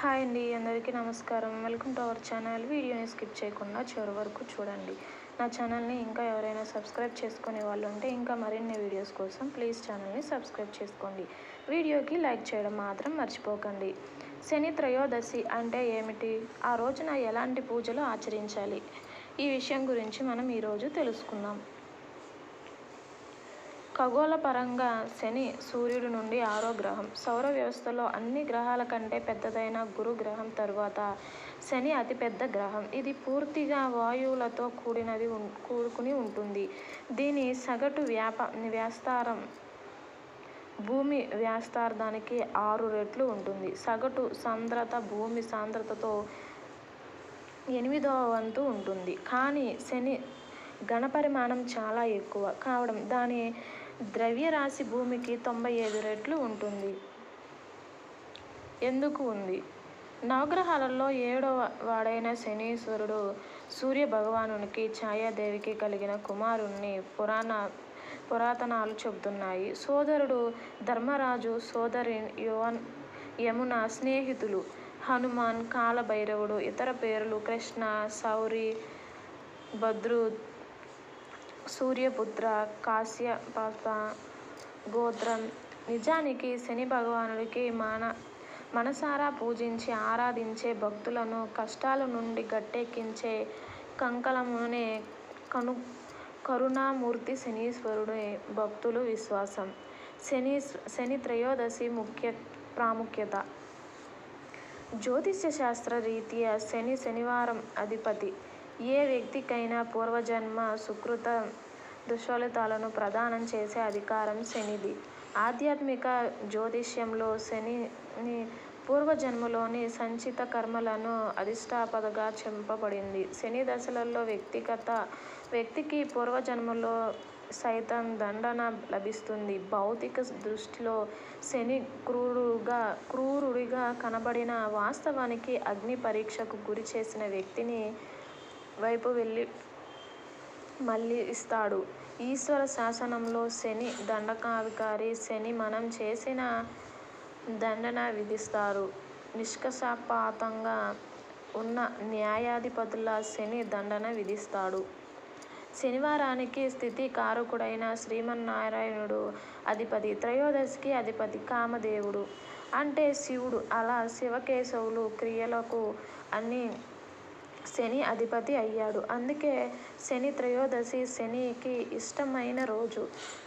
Hi అండి అందరికీ నమస్కారం. Welcome to our channel. వీడియోని స్కిప్ చేయకుండా చివరి వరకు చూడండి. నా ఛానల్ని ఇంకా ఎవరైనా సబ్స్క్రైబ్ చేసుకునే వాళ్ళు ఉంటే ఇంకా మరిన్ని వీడియోస్ కోసం ప్లీజ్ ఛానల్ని సబ్స్క్రైబ్ చేసుకోండి. వీడియోకి లైక్ చేయడం మాత్రం మర్చిపోకండి. శని త్రయోదశి అంటే ఏమిటి? ఆ రోజున ఎలాంటి పూజలు ఆచరించాలి? ఈ విషయం గురించి మనం ఈరోజు తెలుసుకుందాం. ఖగోళ పరంగా శని సూర్యుడి నుండి ఆరో గ్రహం. సౌర వ్యవస్థలో అన్ని గ్రహాల కంటే పెద్దదైన గురు గ్రహం తరువాత శని అతిపెద్ద గ్రహం. ఇది పూర్తిగా వాయువులతో కూడినది ఉం- కూడుకుని ఉంటుంది. దీని సగటు వ్యాప వ్యాస్తారం భూమి వ్యాస్తార్థానికి ఆరు రెట్లు ఉంటుంది. సగటు సాంద్రత భూమి సాంద్రతతో ఎనిమిదవ వంతు ఉంటుంది. కానీ శని ఘనపరిమాణం చాలా ఎక్కువ కావడం దాని ద్రవ్యరాశి భూమికి తొంభై ఐదు రెట్లు ఉంటుంది. ఎందుకు ఉంది? నవగ్రహాలలో ఏడవ వాడైన శనీశ్వరుడు సూర్య భగవానునికి ఛాయాదేవికి కలిగిన కుమారుణ్ణి పురాణ పురాతనాలు చెబుతున్నాయి. సోదరుడు ధర్మరాజు సోదరి యువన్ యమున స్నేహితులు హనుమాన్ కాలభైరవుడు ఇతర పేర్లు కృష్ణ సౌరి భద్రు సూర్యపుత్ర కాశ్యప గోత్రం నిజానికి శని భగవానుడికి మన మనసారా పూజించి ఆరాధించే భక్తులను కష్టాల నుండి గట్టెక్కించే కంకలమునే కను కరుణామూర్తి శనీశ్వరుడే భక్తులు విశ్వాసం. శని శని త్రయోదశి ముఖ్య ప్రాముఖ్యత. జ్యోతిష్య శాస్త్ర రీత్యా శని శనివారం అధిపతి. ఏ వ్యక్తికైనా పూర్వజన్మ సుకృత దుష్ఫలితాలను ప్రదానం చేసే అధికారం శనిది. ఆధ్యాత్మిక జ్యోతిష్యంలో శనిని పూర్వజన్మలోని సంచిత కర్మలను అధిష్టాపదగా చెంపబడింది. శని దశలలో వ్యక్తిగత వ్యక్తికి పూర్వజన్మలో సైతం దండన లభిస్తుంది. భౌతిక దృష్టిలో శని క్రూరుగా క్రూరుడిగా కనబడిన వాస్తవానికి అగ్ని పరీక్షకు గురి చేసిన వ్యక్తిని వైపు వెళ్ళి మళ్ళీ ఇస్తాడు. ఈశ్వర శాసనంలో శని దండకాధికారి శని మనం చేసిన దండన విధిస్తారు. నిష్కషపాతంగా ఉన్న న్యాయాధిపతుల శని దండన విధిస్తాడు. శనివారానికి స్థితి కారకుడైన శ్రీమన్నారాయణుడు అధిపతి త్రయోదశికి అధిపతి కామదేవుడు. అంటే శివుడు. అలా శివకేశవులు క్రియలకు అన్ని శని అధిపతి అయ్యాడు. అందుకే శని త్రయోదశి శనికి ఇష్టమైన రోజు.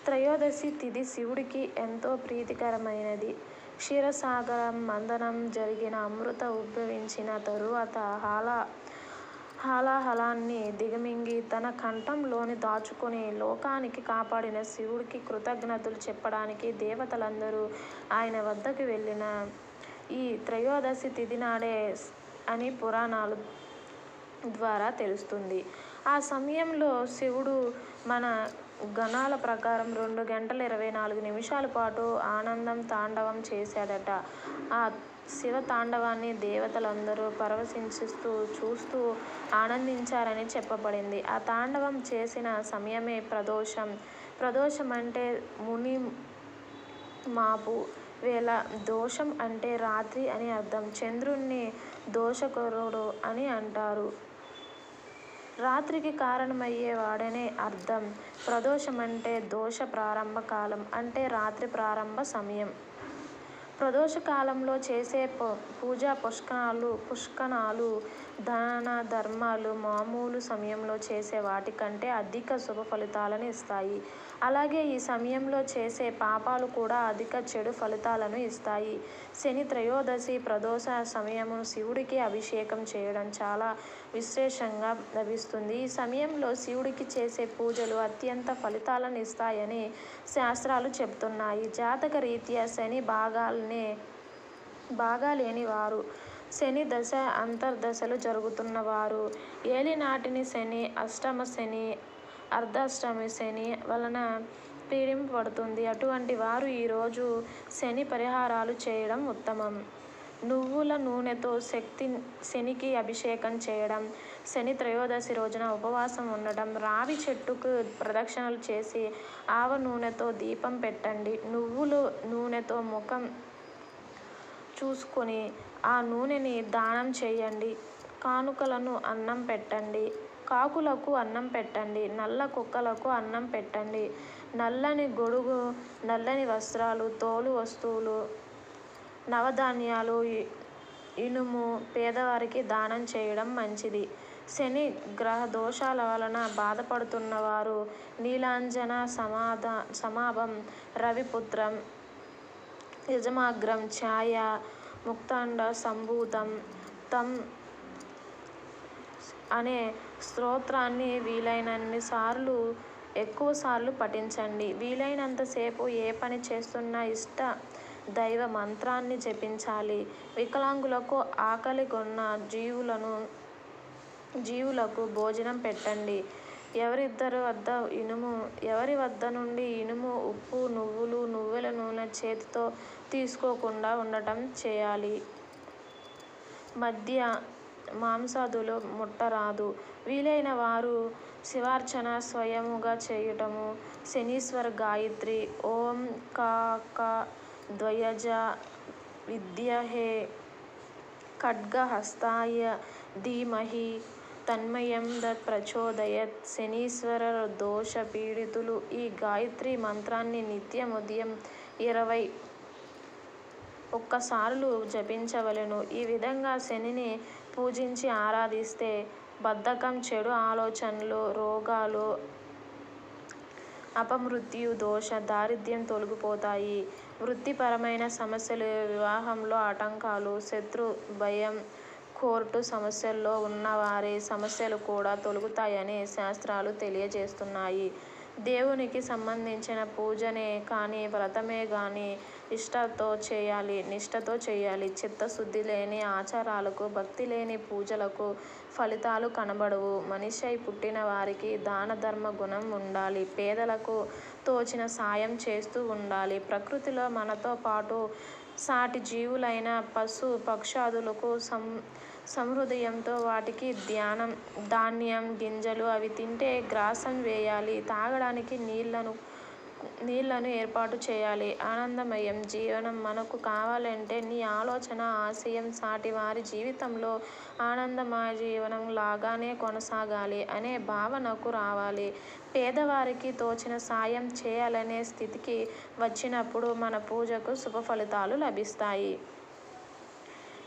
త్రయోదశి తిథి శివుడికి ఎంతో ప్రీతికరమైనది. క్షీరసాగరం మందనం జరిగిన అమృత ఉద్భవించిన తరువాత హాలా హాలాహలాన్ని దిగమింగి తన కంఠంలోని దాచుకుని లోకానికి కాపాడిన శివుడికి కృతజ్ఞతలు చెప్పడానికి దేవతలందరూ ఆయన వద్దకు వెళ్ళిన ఈ త్రయోదశి తిథి నాడే అని పురాణాలు ద్వారా తెలుస్తుంది. ఆ సమయంలో శివుడు మన గణాల ప్రకారం రెండు గంటల ఇరవై నాలుగు నిమిషాల పాటు ఆనందం తాండవం చేశాడట. ఆ శివ తాండవాన్ని దేవతలందరూ పరవశించిస్తూ చూస్తూ ఆనందించారని చెప్పబడింది. ఆ తాండవం చేసిన సమయమే ప్రదోషం. ప్రదోషం అంటే ముని మాపు. వేళ దోషం అంటే రాత్రి అని అర్థం. చంద్రుణ్ణి దోషకరుడు అని అంటారు. రాత్రికి కారణమయ్యే వాడనే అర్థం. ప్రదోషం అంటే దోష ప్రారంభ కాలం అంటే రాత్రి ప్రారంభ సమయం. ప్రదోష కాలంలో చేసే ప పూజా పుష్కణాలు పుష్కణాలు దాన ధర్మాలు మామూలు సమయంలో చేసే వాటికంటే అధిక శుభ ఫలితాలను ఇస్తాయి. అలాగే ఈ సమయంలో చేసే పాపాలు కూడా అధిక చెడు ఫలితాలను ఇస్తాయి. శని త్రయోదశి ప్రదోష సమయము శివుడికి అభిషేకం చేయడం చాలా విశేషంగా లభిస్తుంది. ఈ సమయంలో శివుడికి చేసే పూజలు అత్యంత ఫలితాలను ఇస్తాయని శాస్త్రాలు చెబుతున్నాయి. జాతక రీత్యా శని భాగాలనే బాగా వారు శని దశ అంతర్దశలు జరుగుతున్న వారు. ఏలినాటిని శని అష్టమ శని అర్ధాష్టమి శని వలన పీడింపబడుతుంది. అటువంటి వారు ఈరోజు శని పరిహారాలు చేయడం ఉత్తమం. నువ్వుల నూనెతో శక్తి శనికి అభిషేకం చేయడం శని త్రయోదశి రోజున ఉపవాసం ఉండడం రావి చెట్టుకు ప్రదక్షిణలు చేసి ఆవ నూనెతో దీపం పెట్టండి. నువ్వులు నూనెతో ముఖం చూసుకొని ఆ నూనెని దానం చేయండి. కానుకలను అన్నం పెట్టండి. కాకులకు అన్నం పెట్టండి నల్ల కుక్కలకు అన్నం పెట్టండి. నల్లని గొడుగు నల్లని వస్త్రాలు తోలు వస్తువులు నవధాన్యాలు ఇనుము పేదవారికి దానం చేయడం మంచిది. శని గ్రహ దోషాల వలన బాధపడుతున్న వారు నీలాంజన సమాధ సమాభం రవిపుత్రం యజమాగ్రం ఛాయ ముక్తాండ సంభూతం తం అనే స్తోత్రాన్ని వీలైనన్ని సార్లు ఎక్కువ సార్లు పఠించండి. వీలైనంతసేపు ఏ పని చేస్తున్నా ఇష్ట దైవ మంత్రాన్ని జపించాలి. వికలాంగులకు ఆకలిగొన్న జీవులను జీవులకు భోజనం పెట్టండి. ఎవరిద్దరి వద్ద ఇనుము ఎవరి వద్ద నుండి ఇనుము ఉప్పు నువ్వులు నువ్వుల నూనె చేతితో తీసుకోకుండా ఉండటం చేయాలి. మధ్య మాంసాదులు ముట్టరాదు వీలైన వారు శివార్చన స్వయముగా చేయుటము. శనీశ్వర గాయత్రి ఓం కాక ద్వయజ విద్యహే ఖడ్గహస్తాయ ధీమహి తన్మయం దత్ ప్రచోదయత్ శనీశ్వర దోష పీడితులు ఈ గాయత్రి మంత్రాన్ని నిత్యం ఉదయం ఇరవై ఒక్కసార్లు జపించవలెను. ఈ విధంగా శనిని పూజించి ఆరాధిస్తే బద్ధకం చెడు ఆలోచనలు రోగాలు అపమృత్యు దోష దారిద్ర్యం తొలగిపోతాయి. వృత్తిపరమైన సమస్యలు వివాహంలో ఆటంకాలు శత్రు భయం కోర్టు సమస్యల్లో ఉన్నవారి సమస్యలు కూడా తొలగుతాయని శాస్త్రాలు తెలియజేస్తున్నాయి. దేవునికి సంబంధించిన పూజనే కానీ వ్రతమే కానీ ఇష్టతో చేయాలి నిష్టతో చేయాలి. చిత్తశుద్ధి లేని ఆచారాలకు భక్తి లేని పూజలకు ఫలితాలు కనబడవు. మనిషై పుట్టిన వారికి దాన ధర్మ గుణం ఉండాలి. పేదలకు తోచిన సాయం చేస్తూ ఉండాలి. ప్రకృతిలో మనతో పాటు సాటి జీవులైన పశు పక్షాదులకు సం సహృదయంతో వాటికి ధ్యానం ధాన్యం గింజలు అవి తింటే గ్రాసం వేయాలి. తాగడానికి నీళ్ళను నీళ్ళను ఏర్పాటు చేయాలి. ఆనందమయం జీవనం మనకు కావాలంటే నీ ఆలోచన ఆశయం సాటి వారి జీవితంలో ఆనందమయ జీవనం లాగానే కొనసాగాలి అనే భావనకు రావాలి. పేదవారికి తోచిన సాయం చేయాలనే స్థితికి వచ్చినప్పుడు మన పూజకు శుభ ఫలితాలు లభిస్తాయి.